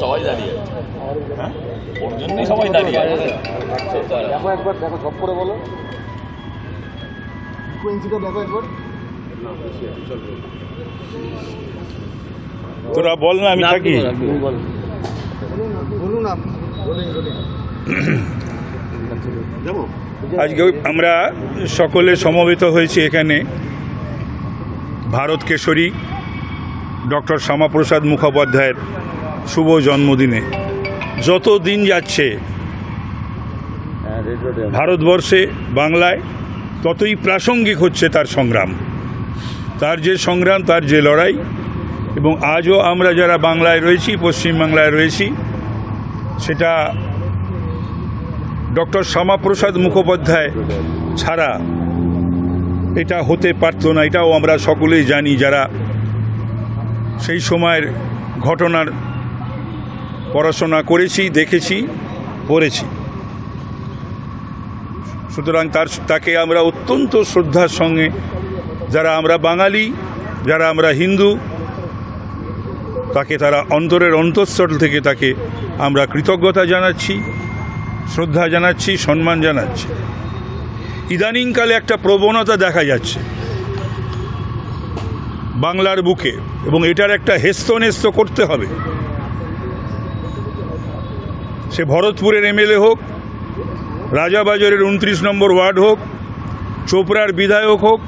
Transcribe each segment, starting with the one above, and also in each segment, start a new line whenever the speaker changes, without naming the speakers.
সবাই দাঁড়িয়ে হ্যাঁ? ওর জন্যই সবাই দাঁড়িয়ে
দেখো একবার দেখো সব করে বলো।
দেখো একবার।
তোরা বল না আমি থাকি।
বলুন বলুন আপনি বলুন বলুন
আজকে আমরা সকলে সমবেত হয়েছি এখানে। ভারত কেশরী, ডক্টর শ্যামাপ্রসাদ মুখোপাধ্যায়ের শুভ জন্মদিনে। যত দিন যাচ্ছে, ভারতবর্ষে, বাংলায়, ততই প্রাসঙ্গিক হচ্ছে তার সংগ্রাম। তার যে সংগ্রাম, তার যে লড়াই, এবং আজও আমরা যারা বাংলায় রয়েছি, পশ্চিমবাংলায় রয়েছি, সেটা ডক্টর শ্যামাপ্রসাদ মুখোপাধ্যায় ছাড়া এটা হতে পারতো না, এটাও আমরা সকলেই জানি যারা সেই সময়ের ঘটনার পড়াশোনা করেছি, দেখেছি, পড়েছি। সুতরাং তার, তাকে আমরা অত্যন্ত শ্রদ্ধার সঙ্গে, যারা আমরা বাঙালি, যারা আমরা হিন্দু, তাকে তারা অন্তরের অন্তঃস্থল থেকে তাকে আমরা কৃতজ্ঞতা জানাচ্ছি, শ্রদ্ধা জানাচ্ছি, সম্মান জানাচ্ছি। ইদানিংকালে একটা প্রবণতা দেখা যাচ্ছে। বাংলার বুকে এবং এটার একটা হেস্তনেস্ত করতে হবে। সে ভরতপুরের এমএলএ হোক, রাজাবাজারের উনত্রিশ নম্বর ওয়ার্ড হোক, চোপড়ার বিধায়ক হোক,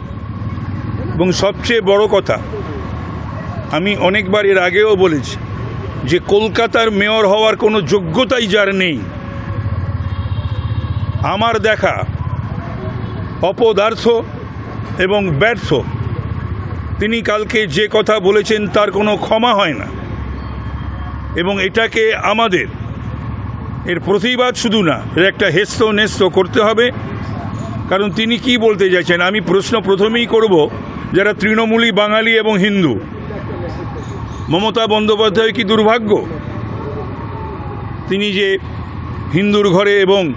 এবং সবচেয়ে বড় কথা, আমি অনেকবার এর আগেও বলেছি যে কলকাতার মেয়র হওয়ার কোনো যোগ্যতাই যার নেই। আমার দেখা অপদার্থ এবং ব্যর্থ। তিনি কালকে যে কথা বলেছেন তার কোনো ক্ষমা হয় না। এবং এটাকে আমাদের এর প্রতিবাদ শুধু না, এর একটা হেস্ত নেস্ত করতে হবে। কারণ তিনি কি বলতে চাইছেন? আমি প্রশ্ন প্রথমেই করব, যারা তৃণমূলী বাঙালি এবং হিন্দু। মমতা বন্দ্যোপাধ্যায় কি দুর্ভাগ্য? তিনি যে হিন্দুর ঘরে এবং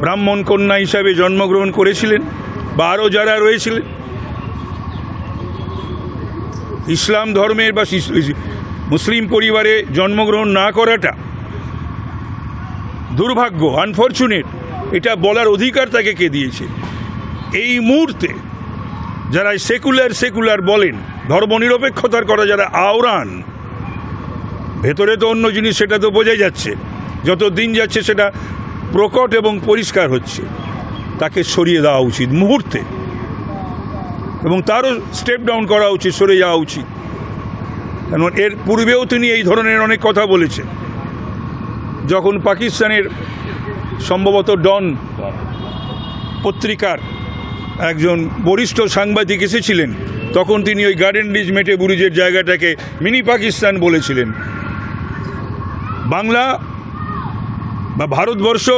ব্রাহ্মণ কন্যা হিসাবে জন্মগ্রহণ করেছিলেন বা আরও যারা রয়েছিলেন। ইসলাম ধর্মের বা মুসলিম পরিবারে জন্মগ্রহণ না করাটা দুর্ভাগ্য আনফর্চুনেট এটা বলার অধিকার তাকে কে দিয়েছে? এই মুহূর্তে যারা সেকুলার সেকুলার বলেন, ধর্মনিরপেক্ষতার করা যারা আওরান ভেতরে তো অন্য জিনিস, সেটা তো বোঝাই যাচ্ছে। যত দিন যাচ্ছে সেটা প্রকট এবং পরিষ্কার হচ্ছে। তাকে সরিয়ে দেওয়া উচিত মুহূর্তে। এবং তারও স্টেপ ডাউন করা উচিত, সরে যাওয়া উচিত। কেন এর পূর্বেও তিনি এই ধরনের অনেক কথা বলেছেন। যখন পাকিস্তানের সম্ভবত ডন পত্রিকার একজন বরিষ্ঠ সাংবাদিক এসেছিলেন, তখন তিনি ওই গার্ডেন রিজ মেটে বুরুজের জায়গাটাকে মিনি পাকিস্তান বলেছিলেন। বাংলা বা ভারতবর্ষ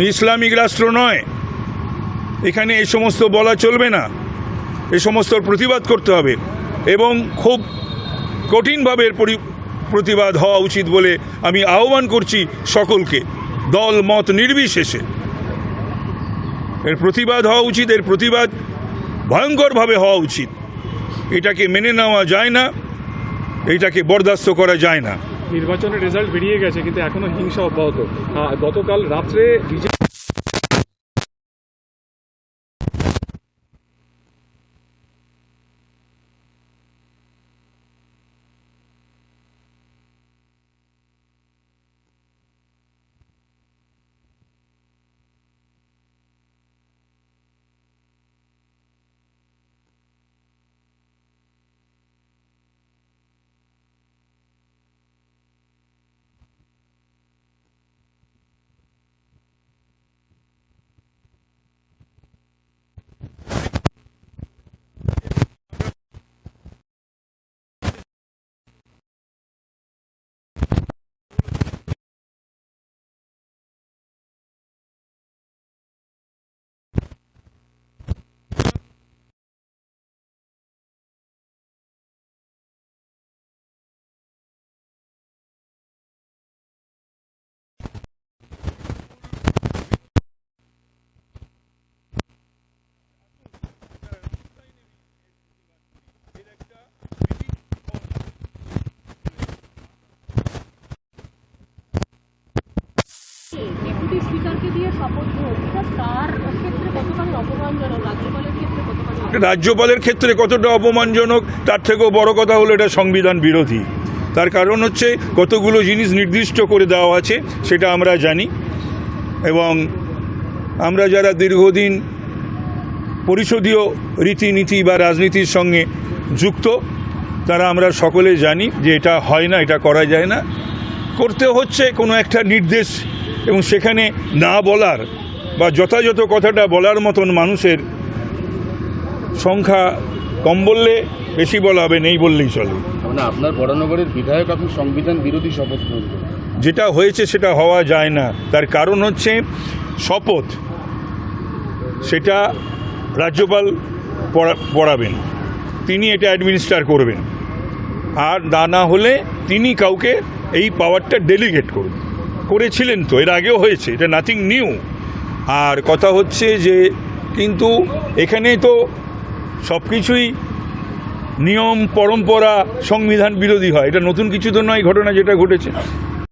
ইসলামিক রাষ্ট্র নয়। এখানে এই সমস্ত বলা চলবে না। এ সমস্ত প্রতিবাদ করতে হবে এবং খুব কঠিনভাবে এর পরি প্রতিবাদ হওয়া উচিত বলে আমি আহ্বান করছি সকলকে। দল, মত নির্বিশেষে। এর প্রতিবাদ হওয়া উচিত, এর প্রতিবাদ ভয়ঙ্করভাবে হওয়া উচিত। এটাকে মেনে নেওয়া যায় না, এটাকে বরদাস্ত করা যায় না।
নির্বাচনের রেজাল্ট বেরিয়ে গেছে কিন্তু এখনও হিংসা অব্যাহত। গতকাল রাত্রে বিজেপি
রাজ্যপালের ক্ষেত্রে
রাজ্যপালের ক্ষেত্রে কতটা অপমানজনক, তার থেকেও বড় কথা হলো এটা সংবিধান বিরোধী। তার কারণ হচ্ছে কতগুলো জিনিস নির্দিষ্ট করে দেওয়া আছে, সেটা আমরা জানি। এবং আমরা যারা দীর্ঘদিন পরিষদীয় রীতিনীতি বা রাজনীতির সঙ্গে যুক্ত, তারা আমরা সকলে জানি যে এটা হয় না, এটা করা যায় না। করতে হচ্ছে কোনো একটা নির্দেশ এবং সেখানে না বলার বা যথাযথ কথাটা বলার মতন মানুষের সংখ্যা কম বললে বেশি বলা হবে নেই বললেই চলে।
মানে আপনার বরানগরের বিধায়ক এখন সংবিধান বিরোধী শপথ।
যেটা হয়েছে সেটা হওয়া যায় না। তার কারণ হচ্ছে শপথ সেটা রাজ্যপাল পড়া- পড়াবেন তিনি এটা অ্যাডমিনিস্টার করবেন। আর তা না হলে তিনি কাউকে এই পাওয়ারটা ডেলিগেট করবেন। করেছিলেন তো, এর আগেও হয়েছে, এটা নাথিং নিউ আর কথা হচ্ছে যে, কিন্তু এখানে তো সব কিছুই নিয়ম, পরম্পরা, সংবিধান বিরোধী হয়। এটা নতুন কিছু তো নয়, ঘটনা যেটা ঘটেছে।